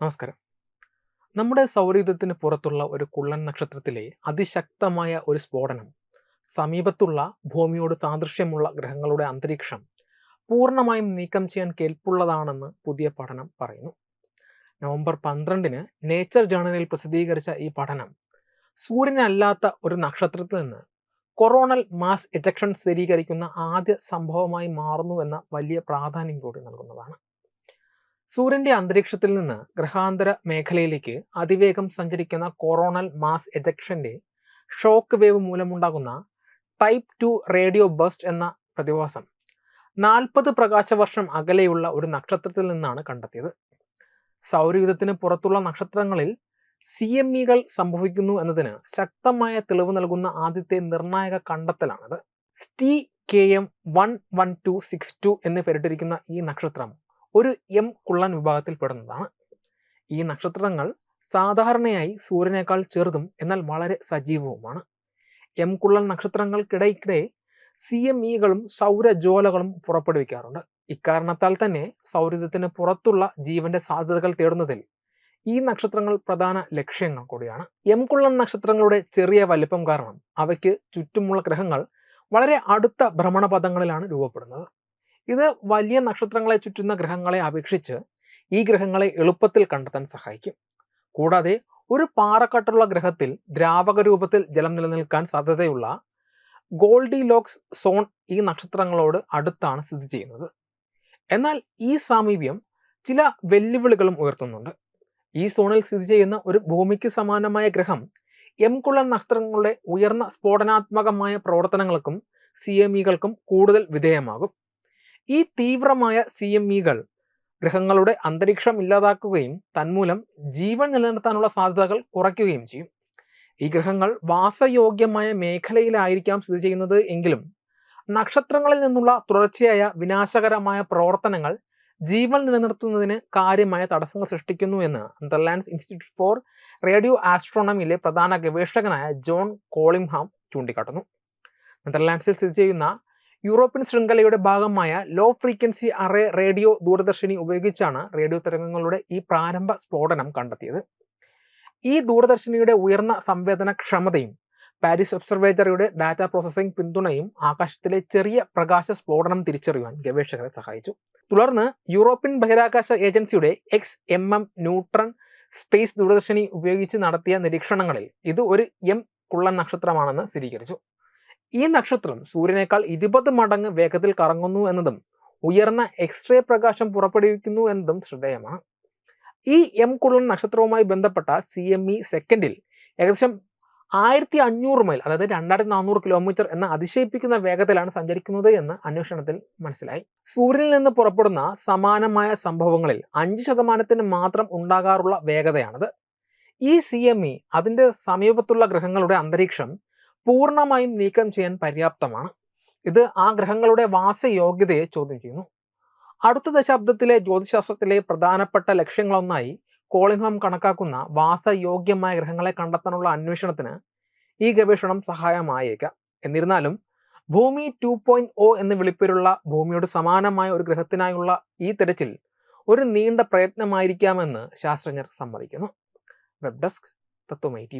നമസ്കാരം. നമ്മുടെ സൗരയുധത്തിന് പുറത്തുള്ള ഒരു കുള്ളൻ നക്ഷത്രത്തിലെ അതിശക്തമായ ഒരു സ്ഫോടനം സമീപത്തുള്ള ഭൂമിയോട് സാദൃശ്യമുള്ള ഗ്രഹങ്ങളുടെ അന്തരീക്ഷം പൂർണമായും നീക്കം ചെയ്യാൻ കേൾപ്പുള്ളതാണെന്ന് പുതിയ പഠനം പറയുന്നു. നവംബർ പന്ത്രണ്ടിന് നേച്ചർ ജേണലിൽ പ്രസിദ്ധീകരിച്ച ഈ പഠനം സൂര്യനല്ലാത്ത ഒരു നക്ഷത്രത്തിൽ നിന്ന് കൊറോണൽ മാസ് എജക്ഷൻ സ്ഥിരീകരിക്കുന്ന ആദ്യ സംഭവമായി മാറുന്നു എന്ന വലിയ പ്രാധാന്യം കൂടി നൽകുന്നതാണ്. സൂര്യന്റെ അന്തരീക്ഷത്തിൽ നിന്ന് ഗ്രഹാന്തര മേഖലയിലേക്ക് അതിവേഗം സഞ്ചരിക്കുന്ന കൊറോണൽ മാസ് എജക്ഷന്റെ ഷോക്ക് വേവ് മൂലമുണ്ടാകുന്ന ടൈപ്പ് ടു റേഡിയോ ബസ്റ്റ് എന്ന പ്രതിഭാസം. നാൽപ്പത് പ്രകാശവർഷം അകലെയുള്ള ഒരു നക്ഷത്രത്തിൽ നിന്നാണ് കണ്ടെത്തിയത്. സൗരയുധത്തിന് പുറത്തുള്ള നക്ഷത്രങ്ങളിൽ സി എം ഇകൾ സംഭവിക്കുന്നു എന്നതിന് ശക്തമായ തെളിവ് നൽകുന്ന ആദ്യത്തെ നിർണായക കണ്ടെത്തലാണിത്. സ്റ്റി K M one one two six two എന്ന് പേരിട്ടിരിക്കുന്ന ഈ നക്ഷത്രം ഒരു എം കുള്ളൻ വിഭാഗത്തിൽപ്പെടുന്നതാണ് ഈ നക്ഷത്രങ്ങൾ സാധാരണയായി സൂര്യനേക്കാൾ ചെറുതും എന്നാൽ വളരെ സജീവവുമാണ്. എം കുള്ളൻ നക്ഷത്രങ്ങൾക്കിടയ്ക്കിടെ സി എം ഇകളും സൗരജ്വാലകളും പുറപ്പെടുവിക്കാറുണ്ട്. ഇക്കാരണത്താൽ തന്നെ സൗരയുധത്തിന് പുറത്തുള്ള ജീവന്റെ സാധ്യതകൾ തേടുന്നതിൽ ഈ നക്ഷത്രങ്ങൾ പ്രധാന ലക്ഷ്യങ്ങൾ കൂടിയാണ്. എം കുള്ളൻ നക്ഷത്രങ്ങളുടെ ചെറിയ വലിപ്പം കാരണം അവയ്ക്ക് ചുറ്റുമുള്ള ഗ്രഹങ്ങൾ വളരെ അടുത്ത ഭ്രമണപഥങ്ങളിലാണ് രൂപപ്പെടുന്നത്. ഇത് വലിയ നക്ഷത്രങ്ങളെ ചുറ്റുന്ന ഗ്രഹങ്ങളെ അപേക്ഷിച്ച് ഈ ഗ്രഹങ്ങളെ എളുപ്പത്തിൽ കണ്ടെത്താൻ സഹായിക്കും. കൂടാതെ ഒരു പാറക്കട്ടുള്ള ഗ്രഹത്തിൽ ദ്രാവക രൂപത്തിൽ ജലം നിലനിൽക്കാൻ സാധ്യതയുള്ള ഗോൾഡി ലോക്സ് സോൺ ഈ നക്ഷത്രങ്ങളോട് അടുത്താണ് സ്ഥിതി ചെയ്യുന്നത്. എന്നാൽ ഈ സാമീപ്യം ചില വെല്ലുവിളികളും ഉയർത്തുന്നുണ്ട്. ഈ സോണിൽ സ്ഥിതി ചെയ്യുന്ന ഒരു ഭൂമിക്ക് സമാനമായ ഗ്രഹം എം കുള്ളൻ നക്ഷത്രങ്ങളുടെ ഉയർന്ന സ്ഫോടനാത്മകമായ പ്രവർത്തനങ്ങൾക്കും സി എം ഇകൾക്കും കൂടുതൽ വിധേയമാകും. ഈ തീവ്രമായ സി എം ഇകൾ ഗ്രഹങ്ങളുടെ അന്തരീക്ഷം ഇല്ലാതാക്കുകയും തന്മൂലം ജീവൻ നിലനിർത്താനുള്ള സാധ്യതകൾ കുറയ്ക്കുകയും ചെയ്യും. ഈ ഗ്രഹങ്ങൾ വാസയോഗ്യമായ മേഖലയിലായിരിക്കാം സ്ഥിതി ചെയ്യുന്നത് എങ്കിലും നക്ഷത്രങ്ങളിൽ നിന്നുള്ള തുടർച്ചയായ വിനാശകരമായ പ്രവർത്തനങ്ങൾ ജീവൻ നിലനിർത്തുന്നതിന് കാര്യമായ തടസ്സങ്ങൾ സൃഷ്ടിക്കുന്നു എന്ന് നെതർലാൻഡ്സ് ഇൻസ്റ്റിറ്റ്യൂട്ട് ഫോർ റേഡിയോ ആസ്ട്രോണമിയിലെ പ്രധാന ഗവേഷകനായ ജോൺ കോളിംഹാം ചൂണ്ടിക്കാട്ടുന്നു. നെതർലാൻഡ്സിൽ സ്ഥിതി ചെയ്യുന്ന യൂറോപ്യൻ ശൃംഖലയുടെ ഭാഗമായ ലോ ഫ്രീക്വൻസി അറേ റേഡിയോ ദൂരദർശിനി ഉപയോഗിച്ചാണ് റേഡിയോ തരംഗങ്ങളുടെ ഈ പ്രാരംഭ സ്ഫോടനം കണ്ടെത്തിയത്. ഈ ദൂരദർശിനിയുടെ ഉയർന്ന സംവേദനക്ഷമതയും പാരീസ് ഒബ്സർവേറ്ററിയുടെ ഡാറ്റ പ്രോസസ്സിംഗ് പിന്തുണയും ആകാശത്തിലെ ചെറിയ പ്രകാശ സ്ഫോടനം തിരിച്ചറിയുവാൻ ഗവേഷകരെ സഹായിച്ചു. തുടർന്ന് യൂറോപ്യൻ ബഹിരാകാശ ഏജൻസിയുടെ X M M Newton space ദൂരദർശിനി ഉപയോഗിച്ച് നടത്തിയ നിരീക്ഷണങ്ങളിൽ ഇത് ഒരു എം കുള്ളൻ നക്ഷത്രമാണെന്ന് സ്ഥിരീകരിച്ചു. ഈ നക്ഷത്രം സൂര്യനേക്കാൾ ഇരുപത് മടങ്ങ് വേഗത്തിൽ കറങ്ങുന്നു എന്നതും ഉയർന്ന എക്സ്റേ പ്രകാശം പുറപ്പെടുവിക്കുന്നു എന്നതും ശ്രദ്ധേയമാണ്. ഈ എം കുള്ളൻ നക്ഷത്രവുമായി ബന്ധപ്പെട്ട സി എം ഇ സെക്കൻഡിൽ ഏകദേശം ആയിരത്തി അഞ്ഞൂറ് മൈൽ അതായത് രണ്ടായിരത്തി നാനൂറ് കിലോമീറ്റർ എന്ന അതിശയിപ്പിക്കുന്ന വേഗത്തിലാണ് സഞ്ചരിക്കുന്നത് എന്ന് അന്വേഷണത്തിൽ മനസ്സിലായി. സൂര്യനിൽ നിന്ന് പുറപ്പെടുന്ന സമാനമായ സംഭവങ്ങളിൽ അഞ്ച് ശതമാനത്തിന് മാത്രം ഉണ്ടാകാറുള്ള വേഗതയാണത്. ഈ സി എം ഇ അതിന്റെ സമീപത്തുള്ള ഗ്രഹങ്ങളുടെ അന്തരീക്ഷം പൂർണമായും നീക്കം ചെയ്യാൻ പര്യാപ്തമാണ്. ഇത് ആ ഗ്രഹങ്ങളുടെ വാസയോഗ്യതയെ ചോദ്യം ചെയ്യുന്നു. അടുത്ത ദശാബ്ദത്തിലെ ജ്യോതിശാസ്ത്രത്തിലെ പ്രധാനപ്പെട്ട ലക്ഷ്യങ്ങളൊന്നായി കോളിംഗ്ഹാം കണക്കാക്കുന്ന വാസയോഗ്യമായ ഗ്രഹങ്ങളെ കണ്ടെത്താനുള്ള അന്വേഷണത്തിന് ഈ ഗവേഷണം സഹായമായേക്കാം. എന്നിരുന്നാലും ഭൂമി ടു പോയിന്റ് ഒ എന്ന് വിളിപ്പേരുള്ള ഭൂമിയോട് സമാനമായ ഒരു ഗ്രഹത്തിനായുള്ള ഈ തിരച്ചിൽ ഒരു നീണ്ട പ്രയത്നമായിരിക്കാമെന്ന് ശാസ്ത്രജ്ഞർ സമ്മതിക്കുന്നു. വെബ് ഡെസ്ക് തത്വമൈ ടി